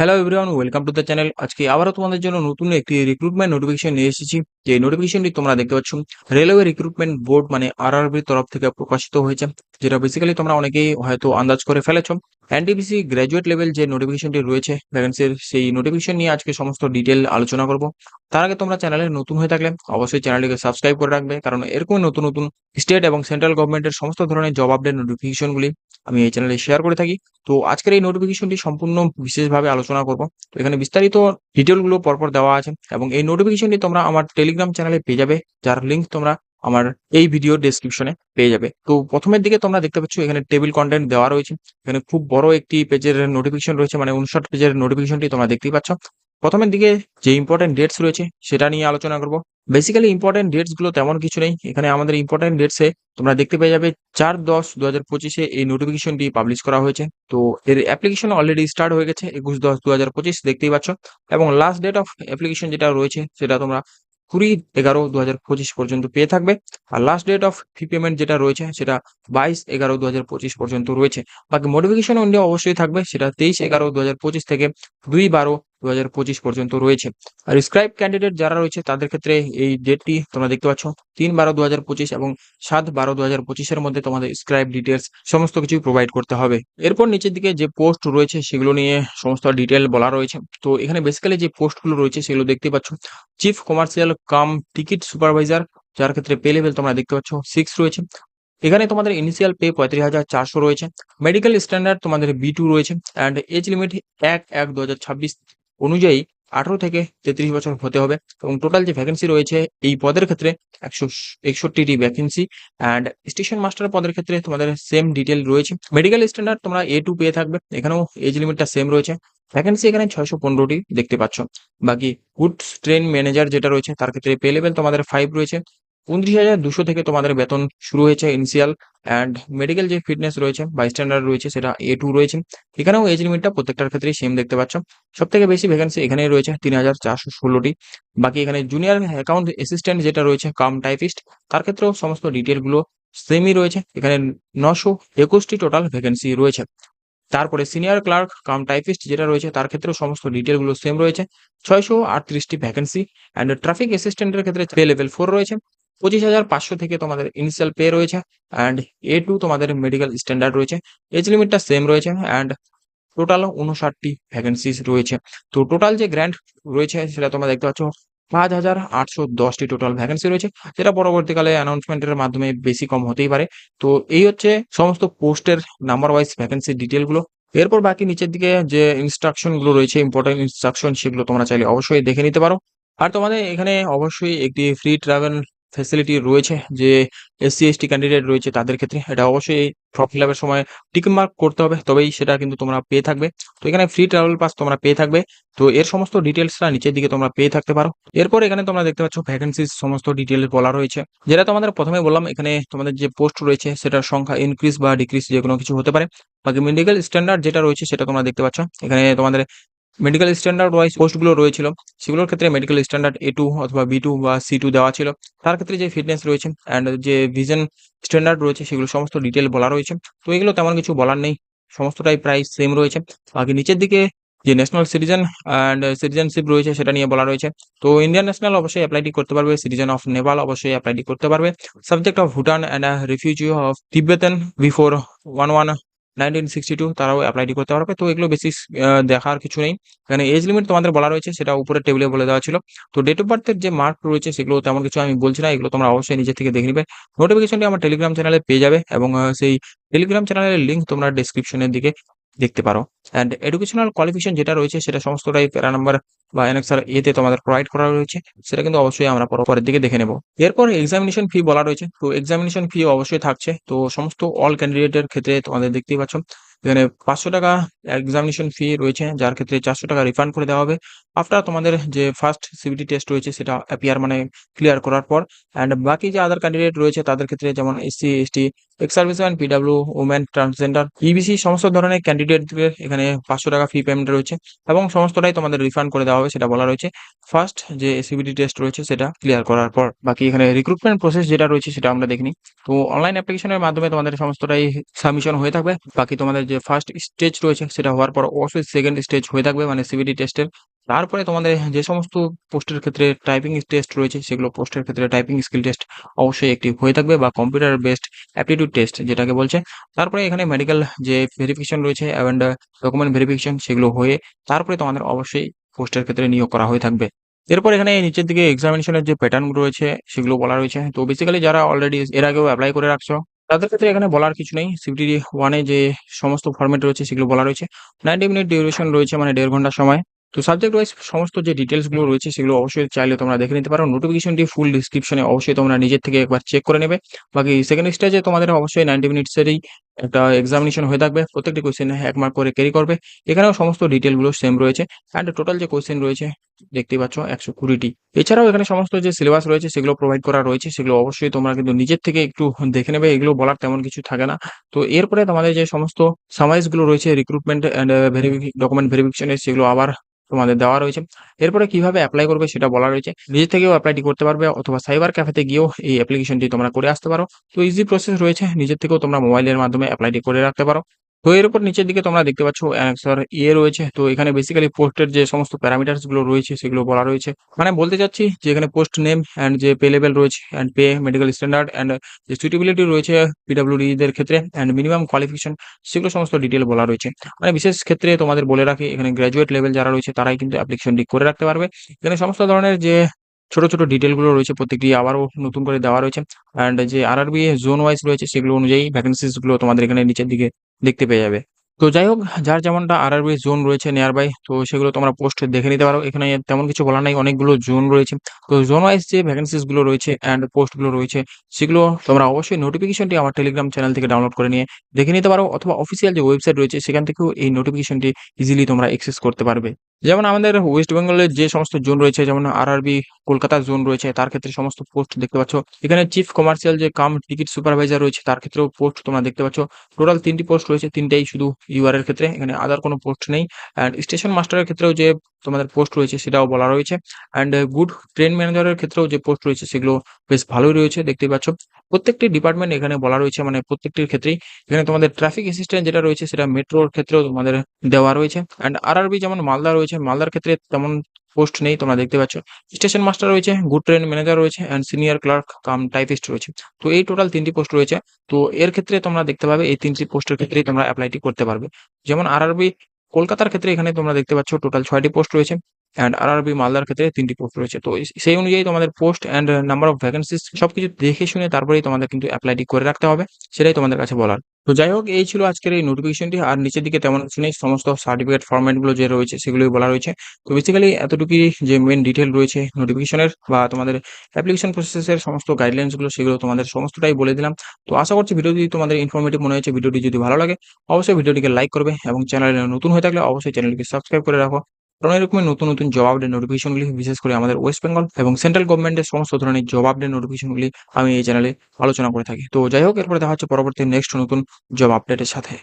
Hello everyone welcome to the channel আজকে আবারও তোমাদের জন্য নতুন একটি রিক্রুটমেন্ট নোটিফিকেশন নিয়ে এসেছি। যে নোটিফিকেশনটি তোমরা দেখতে পাচ্ছ রেলওয়ে রিক্রুটমেন্ট বোর্ড মানে আরআরবির তরফ থেকে প্রকাশিত হয়েছে, যেটা বেসিক্যালি তোমরা অনেকেই হয়তো আন্দাজ করে ফেলেছো। এনটিপিসি গ্র্যাজুয়েট লেভেল যে নোটিফিকেশনটি রয়েছে ভ্যাকেন্সির সেই নোটিফিকেশন নিয়ে আজকে সমস্ত ডিটেল আলোচনা করব। তার আগে তোমরা চ্যানেলে নতুন হয়ে থাকলে অবশ্যই চ্যানেলটিকে সাবস্ক্রাইব করে রাখবে, কারণ এরকম নতুন নতুন স্টেট এবং সেন্ট্রাল গভর্নমেন্টের সমস্ত ধরনের জব আপডেট নোটিফিকেশনগুলি আমি এই চ্যানেলে শেয়ার করে থাকি। তো আজকের এই নোটিফিকেশনটি সম্পূর্ণ বিশেষভাবে আলোচনা করব। তো এখানে বিস্তারিত ডিটেলগুলো পরপর দেওয়া আছে এবং এই নোটিফিকেশনটি তোমরা আমার টেলিগ্রাম চ্যানেলে পেয়ে যাবে, যার লিঙ্ক তোমরা আমার এই ভিডিও ডেসক্রিপশনে পেয়ে যাবে। তো প্রথমের দিকে তোমরা দেখতে পাচ্ছ, এখানে টেবিল কন্টেন্ট দেওয়া রয়েছে। এখানে খুব বড় একটি পেজের নোটিফিকেশন রয়েছে মানে উনষাট পেজের নোটিফিকেশনটি তোমরা দেখতেই পাচ্ছ। প্রথমের দিকে যে ইম্পর্টেন্ট ডেটস রয়েছে, সেটা নিয়ে আলোচনা করব। বেসিক্যালি ইম্পর্টেন্ট ডেটসগুলো তেমন কিছু নেই। এখানে আমাদের ইম্পর্টেন্ট ডেটসে তোমরা দেখতে পেয়ে যাবে, চার দশ দু হাজার পঁচিশে এই নোটিফিকেশনটি পাবলিশ করা হয়েছে। তো এর অ্যাপ্লিকেশন অলরেডি স্টার্ট হয়ে গেছে, একুশ দশ দু হাজার পঁচিশ, দেখতেই পাচ্ছ। এবং লাস্ট ডেট অফ অ্যাপ্লিকেশন যেটা রয়েছে, সেটা তোমরা কুড়ি এগারো দু পর্যন্ত পেয়ে থাকবে। আর last date of fee payment যেটা রয়েছে, সেটা বাইশ এগারো দু পর্যন্ত রয়েছে। বাকি মোটিফিকেশন ইন্ডিয়া অবশ্যই থাকবে, সেটা তেইশ এগারো দু থেকে দুই বারো দু হাজার পঁচিশ পর্যন্ত রয়েছে। আর স্ক্রাইব ক্যান্ডিডেট যারা রয়েছে, তাদের ক্ষেত্রে এই ডেটটি তোমরা দেখতে পাচ্ছ। তিন বারো দু এবং সাত বারো দু পঁচিশের মধ্যে তোমাদের স্ক্রাইব ডিটেলস সমস্ত কিছুই প্রোভাইড করতে হবে। এরপর নিচের দিকে যে পোস্ট রয়েছে, সেগুলো নিয়ে সমস্ত ডিটেল বলা রয়েছে। তো এখানে বেসিক্যালি যে পোস্টগুলো রয়েছে, সেগুলো দেখতে পাচ্ছ। Chief commercial cum ticket supervisor যার ক্ষেত্রে পে লেভেল তোমরা দেখতে পাচ্ছ সিক্স রয়েছে। এখানে তোমাদের ইনিশিয়াল পে পঁয়ত্রিশ হাজার চারশো রয়েছে। মেডিকেল স্ট্যান্ডার্ড তোমাদের বি টু রয়েছে। অ্যান্ড এজ লিমিট এক এক দু অনুযায়ী আঠারো থেকে তেত্রিশ বছর হতে হবে এবং টোটাল যে ভ্যাকেন্সি রয়েছে এই পদের ক্ষেত্রে একশো একষট্টিটি ভ্যাকেন্সি অ্যান্ড স্টেশন মাস্টার পদের ক্ষেত্রে তোমাদের সেম ডিটেল রয়েছে। মেডিকেল স্ট্যান্ডার্ড তোমরা এ টু পেয়ে থাকবে, এখানেও এজ লিমিটটা সেম রয়েছে। ভ্যাকেন্সি এখানে ছয়শো পনেরোটি দেখতে পাচ্ছ। বাকি গুডস ট্রেন ম্যানেজার যেটা রয়েছে, তার ক্ষেত্রে পে লেভেল তোমাদের ফাইভ রয়েছে। উনত্রিশ হাজার দুশো থেকে তোমাদের বেতন শুরু হয়েছে ইনিশিয়াল অ্যান্ড মেডিকেল যে ফিটনেস রয়েছে বা স্ট্যান্ডার্ড রয়েছে সেটা এ টু রয়েছে। এখানেও এজ লিমিটটা প্রত্যেকটার ক্ষেত্রেই সেম দেখতে পাচ্ছ। সব থেকে বেশি ভ্যাকেন্সি এখানেই রয়েছে তিন হাজার চারশো ষোলোটি। বাকি এখানে জুনিয়র অ্যাকাউন্ট অ্যাসিস্ট্যান্ট যেটা রয়েছে কাম টাইপিস্ট তার ক্ষেত্রেও সমস্ত ডিটেলগুলো সেমই রয়েছে। এখানে নশো একুশটি টোটাল ভ্যাকেন্সি রয়েছে। তারপরে সিনিয়র ক্লার্ক কাম টাইপিস্ট যেটা রয়েছে, তার ক্ষেত্রেও সমস্ত ডিটেলগুলো সেম রয়েছে। ছয়শো আটত্রিশটি ভ্যাকেন্সি অ্যান্ড ট্রাফিক অ্যাসিস্ট্যান্টের ক্ষেত্রে পে লেভেল ফোর রয়েছে। পঁচিশ হাজার পাঁচশো থেকে তোমাদের ইনিশিয়াল পে রয়েছে অ্যান্ড এ টু তোমাদের মেডিকেল স্ট্যান্ডার্ড রয়েছে। এজ লিমিটটা সেম রয়েছে অ্যান্ড টোটাল উনষাটটি ভ্যাকেন্সিস রয়েছে। তো টোটাল যে গ্র্যান্ড রয়েছে সেটা তোমরা দেখতে পাচ্ছ, পাঁচ হাজার আটশো দশটি টোটাল ভ্যাকেন্সি রয়েছে, যেটা পরবর্তীকালে অ্যানাউন্সমেন্টের মাধ্যমে বেশি কম হতেই পারে। তো এই হচ্ছে সমস্ত পোস্টের নাম্বার ওয়াইজ ভ্যাকেন্সি ডিটেলগুলো এরপর বাকি নিচের দিকে যে ইনস্ট্রাকশনগুলো রয়েছে ইম্পর্টেন্ট ইনস্ট্রাকশন সেগুলো তোমরা চাইলে অবশ্যই দেখে নিতে পারো। আর তোমাদের এখানে অবশ্যই একটি ফ্রি ট্রাভেল ফেসিলিটি রয়েছে, যে এসসি এসটি ক্যান্ডিডেট রয়েছে তাদের ক্ষেত্রে, এটা অবশ্যই ফর্ম ফিল আপের সময় টিক মার্ক করতে হবে, তবেই সেটা কিন্তু তোমরা পেয়ে থাকবে। তো এখানে ফ্রি ট্রাভেল পাস তোমরা পেয়ে থাকবে। তো এর সমস্ত ডিটেলসটা নিচের দিকে তোমরা পেয়ে থাকতে পারো। এরপর এখানে তোমরা দেখতে পাচ্ছ ভ্যাকেন্সির সমস্ত ডিটেলস বলা রয়েছে। যেটা তোমাদের প্রথমে বললাম, এখানে তোমাদের যে পোস্ট রয়েছে, সেটার সংখ্যা ইনক্রিজ বা ডিক্রিজ যে কোনো কিছু হতে পারে। বাকি মেডিকেল স্ট্যান্ডার্ড যেটা রয়েছে, সেটা তোমরা দেখতে পাচ্ছ। এখানে তোমাদের মেডিকেল স্ট্যান্ডার্ড ওয়াইজ পোস্টগুলো রয়েছিল, সেগুলোর ক্ষেত্রে মেডিকেল স্ট্যান্ডার্ড এ টু অথবা বি টু বা সি টু দেওয়া ছিল। তার ক্ষেত্রে যে ফিটনেস রয়েছে অ্যান্ড যে ভিজন স্ট্যান্ডার্ড রয়েছে, সেগুলো সমস্ত ডিটেল বলা রয়েছে। তো এগুলো তেমন কিছু বলার নেই, সমস্তটাই প্রায় সেম রয়েছে। বাকি নিচের দিকে যে ন্যাশনাল সিটিজেন অ্যান্ড সিটিজেনশিপ রয়েছে, সেটা নিয়ে বলা রয়েছে। তো ইন্ডিয়ান ন্যাশনাল অবশ্যই অ্যাপ্লাইটি করতে পারবে সিটিজেন অফ নেপাল অবশ্যই অ্যাপ্লাইটি করতে পারবে। Subject of Bhutan and refugee of Tibetan before one one nineteen sixty two তারাও অ্যাপ্লাইটি করতে পারবে। তো এগুলো বেশি দেখার কিছু নেই। এখানে এজ লিমিট তোমাদের বলা রয়েছে, সেটা উপরে টেবিলে বলে দেওয়া ছিল। তো ডেট অফ বার্থের যে মার্ক রয়েছে, সেগুলো তেমন কিছু আমি বলছি না। এগুলো তোমরা অবশ্যই নিজে থেকে দেখে নিবে। নোটিফিকেশনটি আমার টেলিগ্রাম চ্যানেলে পেয়ে যাবে এবং সেই টেলিগ্রাম চ্যানেলের লিঙ্ক তোমরা ডিসক্রিপশনের দিকে দেখতে পারো। অ্যান্ড এডুকেশনাল কোয়ালিফিকেশন যেটা রয়েছে, সেটা সমস্তটাই প্যারা নাম্বার বা এনএক্সার এতে তোমাদের প্রোভাইড করা রয়েছে। সেটা কিন্তু অবশ্যই আমরা পরের দিকে দেখে নেব। এরপর এক্সামিনেশন ফি বলা রয়েছে। তো এক্সামিনেশন ফি অবশ্যই থাকছে। তো সমস্ত অল ক্যান্ডিডেটের ক্ষেত্রে তোমাদের দেখতেই পাচ্ছ। এখানে পাঁচশো টাকা এক্সামিনেশন ফি রয়েছে, যার ক্ষেত্রে চারশো টাকা রিফান্ড করে দেওয়া হবে। আফটার তোমাদের যে ফার্স্ট সিবিটি টেস্ট রয়েছে, সেটা অ্যাপিয়ার মানে ক্লিয়ার করার পর অ্যান্ড বাকি যে আদার ক্যান্ডিডেট রয়েছে, তাদের ক্ষেত্রে যেমন SC ST ex serviceman PW women transgender EBC সমস্ত ধরনের ক্যান্ডিডেটদের এখানে পাঁচশো টাকা ফি পেমেন্ট রয়েছে, এবং সমস্তটাই তোমাদের রিফান্ড করে দেওয়া হবে, সেটা বলা রয়েছে। ফার্স্ট যে সিবিটি টেস্ট রয়েছে, সেটা ক্লিয়ার করার পর, বাকি এখানে রিক্রুটমেন্ট প্রসেস যেটা রয়েছে, সেটা আমরা দেখিনি তো অনলাইন অ্যাপ্লিকেশনের মাধ্যমে তোমাদের সমস্তটাই সাবমিশন হয়ে থাকবে। বাকি তোমাদের যে ফার্স্ট স্টেজ রয়েছে, সেটা হওয়ার পর অবশ্যই সেকেন্ড স্টেজ হয়ে থাকবে মানে সিবিটি টেস্টের তারপরে তোমাদের যে সমস্ত পোস্টের ক্ষেত্রে টাইপিং টেস্ট রয়েছে, সেগুলো পোস্টের ক্ষেত্রে টাইপিং স্কিল টেস্ট অবশ্যই একটি হয়ে থাকবে বা কম্পিউটার বেসড অ্যাপটিটিউড টেস্ট যেটাকে বলছে। তারপরে এখানে মেডিকেল যে ভেরিফিকেশন রয়েছে অ্যান্ড ডকুমেন্ট ভেরিফিকেশন সেগুলো হয়ে তারপরে তোমাদের অবশ্যই পোস্টের ক্ষেত্রে নিয়োগ করা হয়ে থাকবে। এরপর এখানে নিচের দিকে এক্সামিনেশনের যে প্যাটার্ন রয়েছে, সেগুলো বলা রয়েছে। তো বেসিক্যালি যারা অলরেডি এর আগেও অ্যাপ্লাই করে রাখছো, তাদের ক্ষেত্রে এখানে বলার কিছু নেই। সিবিটি ওয়ানে যে সমস্ত ফর্মেট রয়েছে, সেগুলো বলা রয়েছে। নাইনটি মিনিট ডিউরেশন রয়েছে মানে দেড় ঘণ্টার সময়। তো সাবজেক্ট ওয়াইজ সমস্ত যে ডিটেলসগুলো রয়েছে সেগুলো অবশ্যই চাইলে তোমরা দেখে নিতে পারো। নোটিফিকেশনটি ফুল ডিসক্রিপশনে অবশ্যই তোমরা নিজের থেকে একবার চেক করে নেবে। বাকি সেকেন্ড স্টেজে তোমাদের অবশ্যই নাইনটি মিনিটসেরই একটা এক্সামিনেশন হয়ে থাকবে। প্রত্যেকটি কোয়েশ্চেন এক মার্ক করে ক্যারি করবে। এখানেও সমস্ত ডিটেলগুলো সেম রয়েছে। অ্যান্ড টোটাল যে কোয়েশ্চেন রয়েছে দেখতেই পাচ্ছ একশো কুড়িটি। এছাড়াও এখানে সমস্ত যে সিলেবাস রয়েছে, সেগুলো প্রোভাইড করা রয়েছে। সেগুলো অবশ্যই তোমরা কিন্তু নিজের থেকে একটু দেখে নেবে। এগুলো বলার তেমন কিছু থাকে না। তো এরপরে তোমাদের যে সমস্ত সামাইজগুলো রয়েছে রিক্রুটমেন্ট অ্যান্ড ডকুমেন্ট ভেরিফিকেশনের সেগুলো আবার তোমাদের দেওয়া রয়েছে। এরপরে কীভাবে অ্যাপ্লাই করবে সেটা বলা রয়েছে। নিজে থেকেও অ্যাপ্লাইটি করতে পারবে অথবা সাইবার ক্যাফেতে গিয়েও এই অ্যাপ্লিকেশনটি তোমরা করে আসতে পারো। তো ইজি প্রসেস রয়েছে। নিজের থেকেও তোমরা মোবাইলের মাধ্যমে অ্যাপ্লাইটি করে রাখতে পারো। তো এর উপর নিচের দিকে তোমরা দেখতে পাচ্ছ অ্যান্সার ইয়ে রয়েছে। তো এখানে বেসিক্যালি পোস্টের যে সমস্ত প্যারামিটার্সগুলো রয়েছে, সেগুলো বলা রয়েছে। মানে বলতে চাচ্ছি যে এখানে পোস্ট নেম অ্যান্ড যে পে লেভেল রয়েছে and pay medical standard and যে সুইটেবিলিটি রয়েছে পিডাব্লিউডি দের ক্ষেত্রে অ্যান্ড মিনিমাম কোয়ালিফিকেশন সেগুলো সমস্ত ডিটেল বলা রয়েছে। মানে বিশেষ ক্ষেত্রে তোমাদের বলে রাখি, এখানে গ্র্যাজুয়েট লেভেল যারা রয়েছে, তারাই কিন্তু অ্যাপ্লিকেশনটি করে রাখতে পারবে। এখানে সমস্ত ধরনের যে ছোট ছোট ডিটেলগুলো রয়েছে প্রত্যেকটি আবারও নতুন করে দেওয়া রয়েছে। অ্যান্ড যে আর আরআরবি জোন ওয়াইজ রয়েছে সেগুলো অনুযায়ী ভ্যাকেন্সিসগুলো তোমাদের এখানে নিচের দিকে দেখতে পেয়ে যাবে। তো যাই হোক, যার যেমনটা আর আরআরবি জোন রয়েছে নিয়ার বাই তো সেগুলো তোমরা পোস্ট দেখে নিতে পারো। এখানে তেমন কিছু বলা নাই, অনেকগুলো জোন রয়েছে। তো জোন ওয়াইজ যে ভ্যাকেন্সিসগুলো রয়েছে অ্যান্ড পোস্টগুলো রয়েছে, সেগুলো তোমরা অবশ্যই নোটিফিকেশনটি আমার টেলিগ্রাম চ্যানেল থেকে ডাউনলোড করে নিয়ে দেখে নিতে পারো। অথবা অফিসিয়াল যে ওয়েবসাইট রয়েছে, সেখান থেকেও এই নোটিফিকেশনটি ইজিলি তোমরা অ্যাক্সেস করতে পারবে। যেমন আমাদের ওয়েস্ট বেঙ্গলের যে সমস্ত জোন রয়েছে, যেমন আরআরবি কলকাতার জোন রয়েছে, তার ক্ষেত্রে সমস্ত পোস্ট দেখতে পাচ্ছ। এখানে চিফ কমার্শিয়াল যে কাম টিকিট সুপারভাইজার রয়েছে, তার ক্ষেত্রেও পোস্ট তোমরা দেখতে পাচ্ছ। টোটাল তিনটি পোস্ট রয়েছে, তিনটাই শুধু ইউআর এর ক্ষেত্রে, এখানে আদার কোনো পোস্ট নেই। অ্যান্ড স্টেশন মাস্টারের ক্ষেত্রেও যে তোমাদের পোস্ট রয়েছে, সেটাও বলা রয়েছে। অ্যান্ড গুড ট্রেন ম্যানেজারের ক্ষেত্রেও যে পোস্ট রয়েছে, সেগুলো বেশ ভালোই রয়েছে দেখতেই পাচ্ছ। প্রত্যেকটি ডিপার্টমেন্ট এখানে বলা রয়েছে মানে প্রত্যেকটির ক্ষেত্রেই। এখানে তোমাদের ট্রাফিক অ্যাসিস্ট্যান্ট যেটা রয়েছে, সেটা মেট্রোর ক্ষেত্রেও তোমাদের দেওয়া রয়েছে। অ্যান্ড আরআরবি যেমন মালদা রয়েছে মালদার ক্ষেত্রে তেমন পোস্ট নেই, তোমরা দেখতে পাচ্ছ। স্টেশন মাস্টার রয়েছে গুড ট্রেন ম্যানেজার রয়েছে and senior clerk cum typist রয়েছে। তো এই টোটাল তিনটি পোস্ট রয়েছে। তো এর ক্ষেত্রে তোমরা দেখতে পাবে, এই তিনটি পোস্টের ক্ষেত্রেই তোমরা অ্যাপ্লাইটি করতে পারবে। যেমন আরআরবি কলকাতার ক্ষেত্রে এখানে তোমরা দেখতে পাচ্ছ টোটাল ছয়টি পোস্ট রয়েছে অ্যান্ড আরআরবি মালদার ক্ষেত্রে তিনটি পোস্ট রয়েছে। তো সেই অনুযায়ী তোমাদের post and number of vacancies সবকিছু দেখে শুনে তারপরেই তোমাদের কিন্তু অ্যাপ্লাইটি করে রাখতে হবে, সেটাই তোমাদের কাছে বলার। তো যাই হোক, এই ছিল আজকের এই নোটিফিকেশনটি আর নিচের দিকে তেমন কিছু নেই, সমস্ত সার্টিফিকেট ফরম্যাটগুলো যে রয়েছে সেগুলোই বলা রয়েছে। তো বেসিক্যালি এতটুকুই যে মেন ডিটেল রয়েছে নোটিফিকেশনের বা তোমাদের অ্যাপ্লিকেশন প্রসেসের সমস্ত গাইডলাইন্সগুলো, সেগুলো তোমাদের সমস্তটাই বলে দিলাম। তো আশা করছি ভিডিওটি তোমাদের ইনফরমেটিভ মনে হয়েছে। ভিডিওটি যদি ভালো লাগে, অবশ্যই ভিডিওটিকে লাইক করবে এবং চ্যানেলে নতুন হয়ে থাকলে অবশ্যই চ্যানেলটিকে সাবস্ক্রাইব করে রাখো। কারণ রকমের নতুন নতুন জব আপডেট নোটিফিকেশনগুলি বিশেষ করে আমাদের ওয়েস্ট বেঙ্গল এবং সেন্ট্রাল গভর্নমেন্টের সমস্ত ধরনের জব আপডেট নোটিফিকেশনগুলি আমি এই চ্যানেলে আলোচনা করে থাকি। তো যাই হোক, এরপরে দেখা হচ্ছে পরবর্তী নেক্সট নতুন জব আপডেটের সাথে।